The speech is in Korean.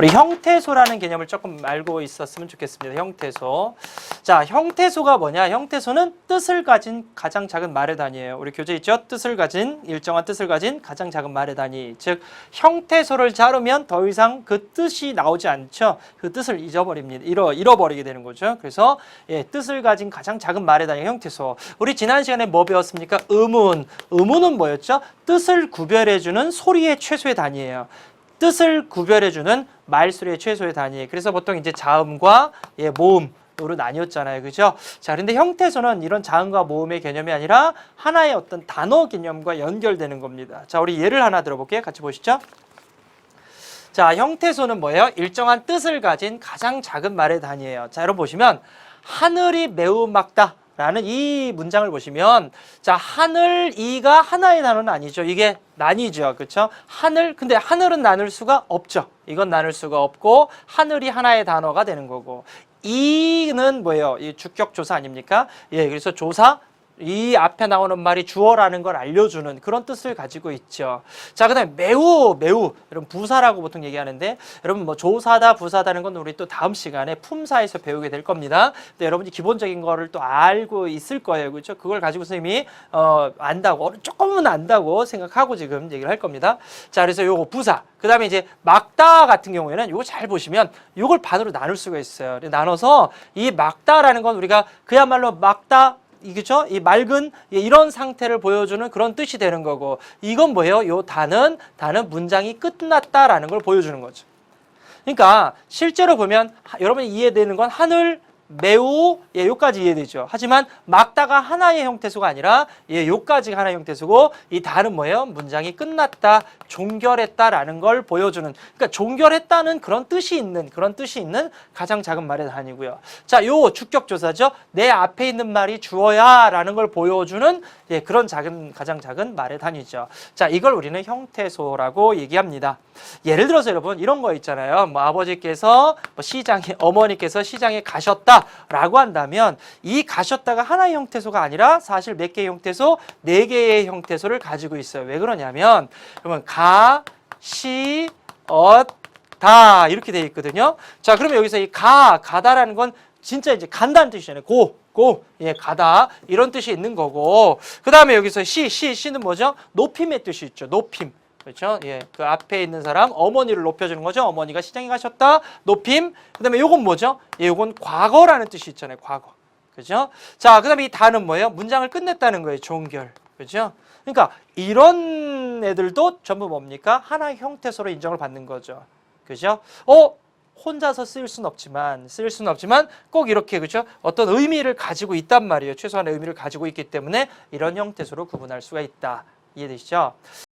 우리 형태소라는 개념을 조금 알고 있었으면 좋겠습니다. 형태소. 자, 형태소가 뭐냐? 형태소는 뜻을 가진 가장 작은 말의 단위예요. 우리 교재 있죠? 뜻을 가진 일정한 뜻을 가진 가장 작은 말의 단위. 즉 형태소를 자르면 더 이상 그 뜻이 나오지 않죠. 그 뜻을 잊어버립니다. 잃어 잃어버리게 되는 거죠. 그래서 예, 뜻을 가진 가장 작은 말의 단위 형태소. 우리 지난 시간에 뭐 배웠습니까? 의문. 의문은 뭐였죠? 뜻을 구별해 주는 소리의 최소의 단위예요. 뜻을 구별해주는 말소리의 최소의 단위. 그래서 보통 이제 자음과 예, 모음 으로 나뉘었잖아요. 그죠? 자, 그런데 형태소는 이런 자음과 모음의 개념이 아니라 하나의 어떤 단어 개념과 연결되는 겁니다. 자, 우리 예를 하나 들어볼게요. 같이 보시죠. 자, 형태소는 뭐예요? 일정한 뜻을 가진 가장 작은 말의 단위예요. 자, 여러분 보시면 하늘이 매우 맑다. 라는 이 문장을 보시면 자 하늘 이가 하나의 단어는 아니죠. 이게 나뉘죠. 그렇죠 하늘 근데 하늘은 나눌 수가 없죠. 이건 나눌 수가 없고 하늘이 하나의 단어가 되는 거고. 이는 뭐예요? 이 주격 조사 아닙니까? 예 그래서 조사 이 앞에 나오는 말이 주어라는 걸 알려주는 그런 뜻을 가지고 있죠. 자, 그 다음에 매우, 매우. 여러분, 부사라고 보통 얘기하는데, 여러분, 뭐, 조사다, 부사다는 건 우리 또 다음 시간에 품사에서 배우게 될 겁니다. 근데 여러분이 기본적인 거를 또 알고 있을 거예요. 그렇죠? 그걸 가지고 선생님이, 어, 안다고, 조금은 안다고 생각하고 지금 얘기를 할 겁니다. 자, 그래서 요거 부사. 그 다음에 이제 막다 같은 경우에는 요거 잘 보시면 요걸 반으로 나눌 수가 있어요. 나눠서 이 막다라는 건 우리가 그야말로 막다, 이겠죠? 이 맑은 예, 이런 상태를 보여주는 그런 뜻이 되는 거고 이건 뭐예요? 요 단은 단은 문장이 끝났다라는 걸 보여주는 거죠. 그러니까 실제로 보면 하- 여러분이 이해되는 건 하늘 매우 예 요까지 이해되죠. 하지만 막다가 하나의 형태수가 아니라 예 요까지가 하나의 형태수고 이 단은 뭐예요? 문장이 끝났다, 종결했다라는 걸 보여주는 그러니까 종결했다는 그런 뜻이 있는 그런 뜻이 있는 가장 작은 말의 단위고요. 자, 요 주격 조사죠. 내 앞에 있는 말이 주어야라는 걸 보여주는 예 그런 작은 가장 작은 말의 단위죠. 자, 이걸 우리는 형태소라고 얘기합니다. 예를 들어서 여러분 이런 거 있잖아요. 뭐 아버지께서 뭐 시장에 어머니께서 시장에 가셨다 라고 한다면 이 가셨다가 하나의 형태소가 아니라 사실 몇 개의 형태소, 네 개의 형태소를 가지고 있어요. 왜 그러냐면 여러분 가, 시, 엇, 다 이렇게 되어 있거든요. 자, 그러면 여기서 이 가, 가다라는 건 진짜 이제 간다는 뜻이잖아요. 고, 고, 예, 가다 이런 뜻이 있는 거고. 그 다음에 여기서 시, 시, 시는 뭐죠? 높임의 뜻이 있죠. 높임. 그렇죠? 예, 그 앞에 있는 사람 어머니를 높여주는 거죠. 어머니가 시장에 가셨다. 높임. 그 다음에 요건 뭐죠? 예, 요건 과거라는 뜻이 있잖아요. 과거. 그죠? 자, 그 다음에 이 다는 뭐예요? 문장을 끝냈다는 거예요. 종결. 그죠? 그러니까 이런 애들도 전부 뭡니까? 하나의 형태소로 인정을 받는 거죠. 그죠? 어? 혼자서 쓰일 수는 없지만 쓰일 수는 없지만 꼭 이렇게 그죠? 어떤 의미를 가지고 있단 말이에요. 최소한의 의미를 가지고 있기 때문에 이런 형태소로 구분할 수가 있다. 이해되시죠?